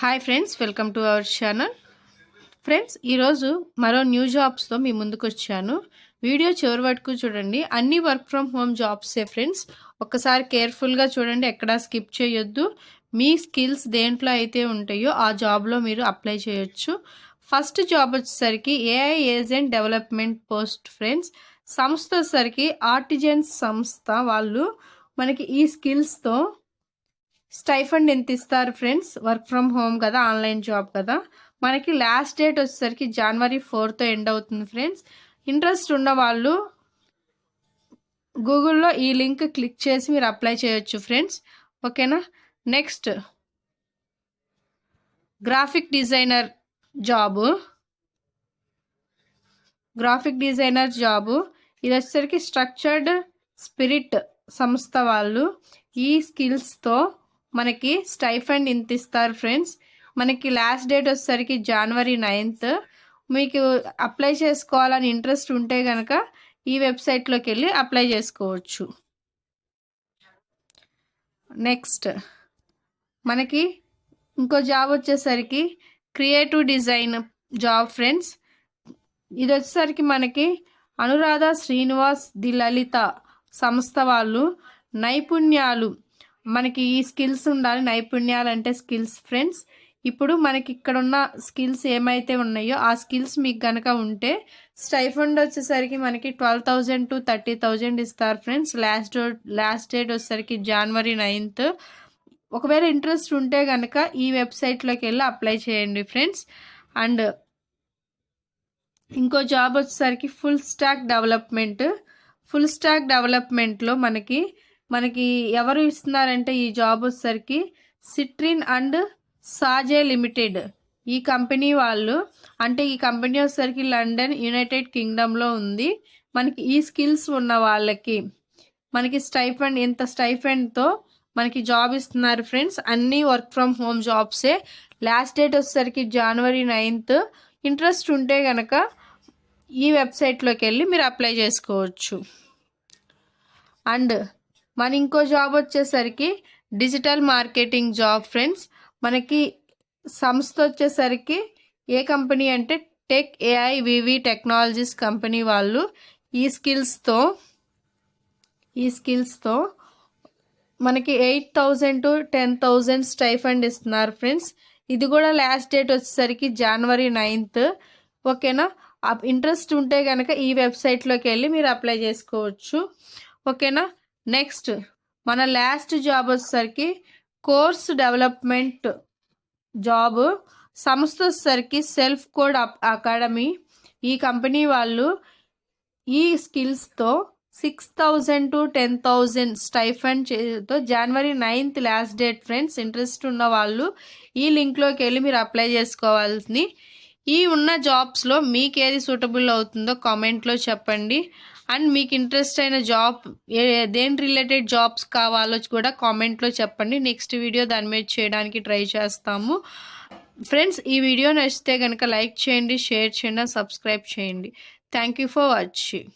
Hi friends welcome to our channel friends ఈరోజు మరో new జాబ్స్తో మీ ముందుకు వచ్చాను వీడియో చివరి వరకు చూడండి. అన్ని వర్క్ ఫ్రమ్ హోమ్ జాబ్సే ఫ్రెండ్స్ ఒక్కసారి కేర్ఫుల్గా చూడండి ఎక్కడా స్కిప్ చేయొద్దు. మీ స్కిల్స్ దేంట్లో అయితే ఉంటాయో ఆ జాబ్లో మీరు అప్లై చేయొచ్చు. ఫస్ట్ జాబ్ వచ్చేసరికి AI agent development post friends సంస్థ వచ్చేసరికి ఆర్టిజన్స్ సంస్థ వాళ్ళు మనకి ఈ స్కిల్స్తో స్టైఫండ్ ఎంత ఇస్తారు ఫ్రెండ్స్? వర్క్ ఫ్రమ్ హోమ్ కదా ఆన్లైన్ జాబ్ కదా. మనకి లాస్ట్ డేట్ వచ్చేసరికి జనవరి ఫోర్త్ ఎండ్ అవుతుంది ఫ్రెండ్స్. ఇంట్రెస్ట్ ఉన్న వాళ్ళు గూగుల్లో ఈ లింక్ క్లిక్ చేసి మీరు అప్లై చేయొచ్చు ఫ్రెండ్స్. ఓకేనా? Next. Graphic designer job. Graphic designer job. ఇది వచ్చేసరికి స్ట్రక్చర్డ్ స్పిరిట్ సంస్థ వాళ్ళు ఈ స్కిల్స్తో మనకి స్టైఫండ్ ఇంత ఇస్తారు ఫ్రెండ్స్. మనకి లాస్ట్ డేట్ వచ్చేసరికి జనవరి నైన్త్ మీకు అప్లై చేసుకోవాలని ఇంట్రెస్ట్ ఉంటే కనుక ఈ వెబ్సైట్లోకి వెళ్ళి అప్లై చేసుకోవచ్చు. నెక్స్ట్ మనకి ఇంకో జాబ్ వచ్చేసరికి క్రియేటివ్ డిజైన్ జాబ్ ఫ్రెండ్స్. ఇది వచ్చేసరికి మనకి అనురాధ శ్రీనివాస్ ది లలిత సంస్థ వాళ్ళు నైపుణ్యాలు మనకి ఈ స్కిల్స్ ఉండాలి నైపుణ్యాలు అంటే స్కిల్స్ ఫ్రెండ్స్. ఇప్పుడు మనకి ఇక్కడ ఉన్న స్కిల్స్ ఏమైతే ఉన్నాయో ఆ స్కిల్స్ మీకు కనుక ఉంటే స్టైఫండ్ వచ్చేసరికి మనకి twelve thousand to thirty thousand ఇస్తారు ఫ్రెండ్స్. లాస్ట్ లాస్ట్ డేట్ వచ్చేసరికి జనవరి నైన్త్. ఒకవేళ ఇంట్రెస్ట్ ఉంటే కనుక ఈ వెబ్సైట్లోకి వెళ్ళి అప్లై చేయండి ఫ్రెండ్స్. అండ్ ఇంకో జాబ్ వచ్చేసరికి full stack development. Full stack డెవలప్మెంట్లో మనకి మనకి ఎవరు ఇస్తున్నారంటే ఈ జాబ్ వచ్చేసరికి సిట్రిన్ అండ్ సాజే లిమిటెడ్. ఈ కంపెనీ వాళ్ళు అంటే ఈ కంపెనీ వచ్చేసరికి లండన్ యునైటెడ్ కింగ్డమ్లో ఉంది. మనకి ఈ స్కిల్స్ ఉన్న వాళ్ళకి మనకి స్టైఫండ్ ఇంత స్టైఫండ్తో మనకి జాబ్ ఇస్తున్నారు ఫ్రెండ్స్. అన్నీ వర్క్ ఫ్రమ్ హోమ్ జాబ్సే. లాస్ట్ డేట్ వచ్చేసరికి జనవరి నైన్త్. ఇంట్రెస్ట్ ఉంటే కనుక ఈ వెబ్సైట్లోకి వెళ్ళి మీరు అప్లై చేసుకోవచ్చు. అండ్ మన ఇంకో జాబ్ వచ్చేసరికి డిజిటల్ మార్కెటింగ్ జాబ్ ఫ్రెండ్స్. మనకి సంస్థ వచ్చేసరికి ఏ కంపెనీ అంటే tech AI VV technologies company వాళ్ళు ఈ స్కిల్స్తో ఈ స్కిల్స్తో మనకి eight thousand to ten thousand stipend ఇస్తున్నారు ఫ్రెండ్స్. ఇది కూడా లాస్ట్ డేట్ వచ్చేసరికి జనవరి నైన్త్. ఓకేనా? ఇంట్రెస్ట్ ఉంటే కనుక ఈ వెబ్సైట్లోకి వెళ్ళి మీరు అప్లై చేసుకోవచ్చు. ఓకేనా? నెక్స్ట్ మన లాస్ట్ జాబ్ వచ్చేసరికి కోర్స్ డెవలప్మెంట్ జాబ్ సంస్థ వచ్చేసరికి సెల్ఫ్ కోడ్ అకాడమీ ఈ కంపెనీ వాళ్ళు ఈ స్కిల్స్తో six thousand to ten thousand stipend చేతో జనవరి ninth last date friends interest ఉన్న వాళ్ళు ఈ లింక్లోకి వెళ్ళి మీరు అప్లై చేసుకోవాల్సింది. ఈ ఉన్న జాబ్స్లో మీకు ఏది సూటబుల్ అవుతుందో కామెంట్లో చెప్పండి. అండ్ మీకు ఇంట్రెస్ట్ అయిన జాబ్ దేని రిలేటెడ్ జాబ్స్ కావాలో కూడా కామెంట్లో చెప్పండి. నెక్స్ట్ వీడియో దాని మీద చేయడానికి ట్రై చేస్తాము. ఫ్రెండ్స్ ఈ వీడియో నచ్చితే కనుక లైక్ చేయండి షేర్ చేయండి సబ్స్క్రైబ్ చేయండి. Thank you for watching.